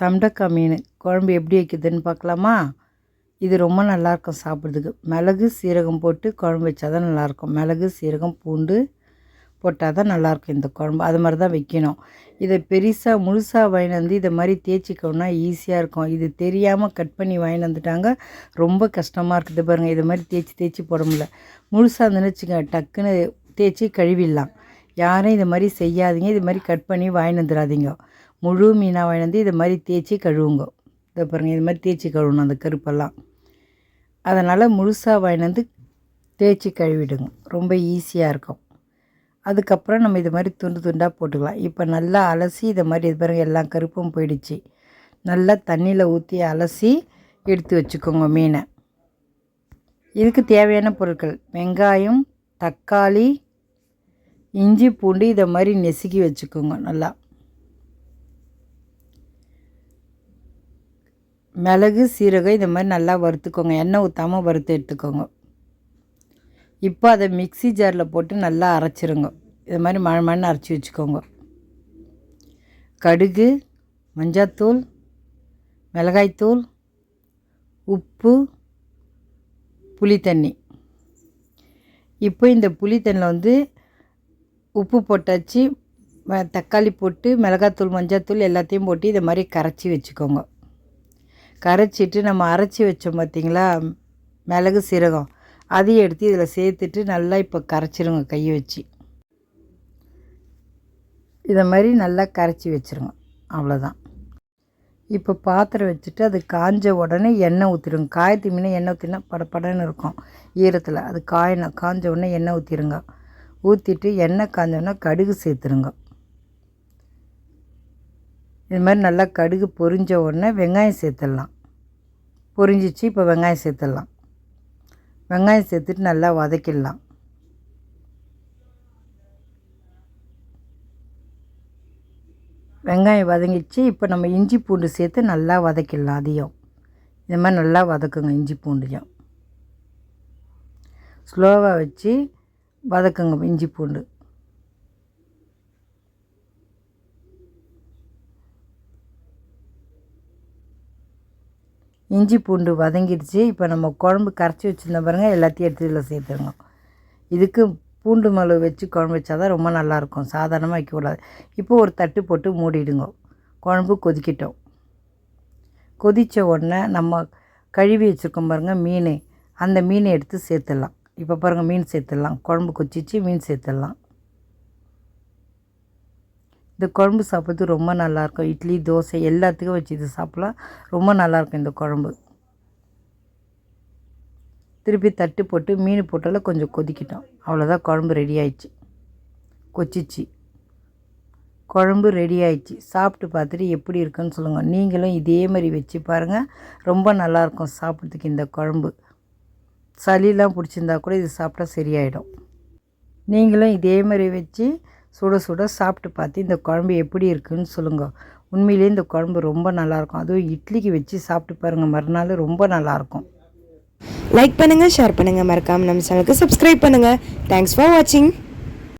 சண்டக்காய் மீன் குழம்பு எப்படி வைக்குதுன்னு பார்க்கலாமா? இது ரொம்ப நல்லாயிருக்கும் சாப்பிட்றதுக்கு. மிளகு சீரகம் போட்டு குழம்பு வச்சா தான் நல்லாயிருக்கும். மிளகு சீரகம் பூண்டு போட்டால் தான் நல்லாயிருக்கும் இந்த குழம்பு. அது மாதிரி தான் வைக்கணும். இதை பெருசாக முழுசாக வாங்கிட்டு வந்து இதை மாதிரி தேய்ச்சிக்கணும்னா ஈஸியாக இருக்கும். இது தெரியாமல் கட் பண்ணி வாங்கி வந்துட்டாங்க. ரொம்ப கஷ்டமாக இருக்குது பாருங்கள் இது மாதிரி தேய்ச்சி தேய்ச்சி போட முடியல. முழுசாக இருந்துன்னு வச்சுக்கோங்க. டக்குன்னு தேய்ச்சி கழுவிடலாம். யாரும் இது மாதிரி செய்யாதீங்க. இது மாதிரி கட் பண்ணி வாங்கி வந்துடாதீங்க. முழு மீனாக வாங்கிட்டு வந்து இது மாதிரி தேய்ச்சி கழுவுங்க. இதை பாருங்கள் இது மாதிரி தேய்ச்சி கழுவணும் அந்த கருப்பெல்லாம். அதனால் முழுசாக வாங்கிட்டு வந்து தேய்ச்சி கழுவிடுங்க. ரொம்ப ஈஸியாக இருக்கும். அதுக்கப்புறம் நம்ம இது மாதிரி துண்டு துண்டாக போட்டுக்கலாம். இப்போ நல்லா அலசி இதை மாதிரி இது பாருங்கள் எல்லா கருப்பும் போயிடுச்சு. நல்லா தண்ணியில் ஊற்றி அலசி எடுத்து வச்சுக்கோங்க மீனை. இதுக்கு தேவையான பொருட்கள் வெங்காயம் தக்காளி இஞ்சி பூண்டு இதை மாதிரி நெசுக்கி வச்சுக்கோங்க நல்லா. மிளகு சீரகம் இந்த மாதிரி நல்லா வறுத்துக்கோங்க. எண்ணெய் ஊற்றாமல் வறுத்து எடுத்துக்கோங்க. இப்போ அதை மிக்ஸி ஜாரில் போட்டு நல்லா அரைச்சிருங்க. இது மாதிரி மழை மண் அரைச்சி வச்சுக்கோங்க. கடுகு மஞ்சாத்தூள் மிளகாய்த்தூள் உப்பு புளி தண்ணி இப்போ இந்த புளி தண்ணியில் வந்து உப்பு போட்டாச்சு தக்காளி போட்டு மிளகாத்தூள் மஞ்சாத்தூள் எல்லாத்தையும் போட்டு இதை மாதிரி கரைச்சி வச்சுக்கோங்க. கரைச்சிட்டு நம்ம அரைச்சி வச்சோம் பார்த்தீங்களா மிளகு சீரகம். அதையும் எடுத்து இதில் சேர்த்துட்டு நல்லா இப்போ கரைச்சிருங்க கையை வச்சு. இதை மாதிரி நல்லா கரைச்சி வச்சுருங்க. அவ்வளோதான் இப்போ பாத்திரம் வச்சுட்டு அது காஞ்ச உடனே எண்ணெய் ஊற்றிடுங்க காயத்து மீன் எண்ணெய் ஊற்றினா படப்படன்னு இருக்கும் ஈரத்தில். அது காயினா காஞ்ச உடனே எண்ணெய் ஊற்றிடுங்க ஊற்றிட்டு எண்ணெய் காஞ்சோடனே கடுகு சேர்த்துருங்க. இது மாதிரி நல்லா கடுகு பொரிஞ்ச உடனே வெங்காயம் சேர்த்துடலாம். பொரிஞ்சிச்சு இப்போ வெங்காயம் சேர்த்துடலாம். வெங்காயம் சேர்த்துட்டு நல்லா வதக்கிடலாம். வெங்காயம் வதங்கிச்சு இப்போ நம்ம இஞ்சி பூண்டு சேர்த்து நல்லா வதக்கிடலாம் அதையும் இது மாதிரி நல்லா வதக்குங்க இஞ்சி பூண்டையும். ஸ்லோவாக வச்சு வதக்குங்க இஞ்சி பூண்டு. இஞ்சி பூண்டு வதங்கிடுச்சு. இப்போ நம்ம குழம்பு கரைச்சி வச்சுருந்த பாருங்கள் எல்லாத்தையும் எடுத்து இதில் சேர்த்துருங்க இதுக்கு பூண்டு மிளகு வச்சு குழம்பு வச்சா தான் ரொம்ப நல்லாயிருக்கும் சாதாரணமாக வைக்கக்கூடாது இப்போ ஒரு தட்டு போட்டு மூடிடுங்க. குழம்பு கொதிக்கிட்டோம். கொதித்த உடனே நம்ம கழுவி வச்சுருக்கோம் பாருங்கள் மீன். அந்த மீனை எடுத்து சேர்த்துடலாம். இப்போ பாருங்கள் மீன் சேர்த்துடலாம். குழம்பு கொச்சிச்சு மீன் சேர்த்துடலாம். இந்த குழம்பு சாப்பிட்றது ரொம்ப நல்லாயிருக்கும். இட்லி தோசை எல்லாத்துக்கும் வச்சு இது சாப்பிட்லாம். ரொம்ப நல்லாயிருக்கும் இந்த குழம்பு. திருப்பி தட்டு போட்டு மீன் போட்டாலும் கொஞ்சம் கொதிக்கிட்டோம். அவ்வளோதான் குழம்பு ரெடி ஆயிடுச்சு. கொச்சிச்சு. குழம்பு ரெடி ஆயிடுச்சு. சாப்பிட்டு பார்த்துட்டு எப்படி இருக்குன்னு சொல்லுங்கள் நீங்களும் இதே மாதிரி வச்சு பாருங்கள் ரொம்ப நல்லாயிருக்கும் சாப்பிட்றதுக்கு இந்த குழம்பு. சளியெலாம் பிடிச்சிருந்தா கூட இது சாப்பிட்டா சரியாயிடும். நீங்களும் இதே மாதிரி வச்சு சுட சுட சாப்பிட்டு பார்த்து இந்த குழம்பு எப்படி இருக்குன்னு சொல்லுங்கள் உண்மையிலேயே இந்த குழம்பு ரொம்ப நல்லாயிருக்கும். அதுவும் இட்லிக்கு வச்சு சாப்பிட்டு பாருங்கள் மறுநாள் ரொம்ப நல்லாயிருக்கும். லைக் பண்ணுங்கள் ஷேர் பண்ணுங்கள் மறக்காமல் நம்ம சேனலுக்கு சப்ஸ்கிரைப் பண்ணுங்கள் தேங்க்ஸ் ஃபார் வாட்சிங்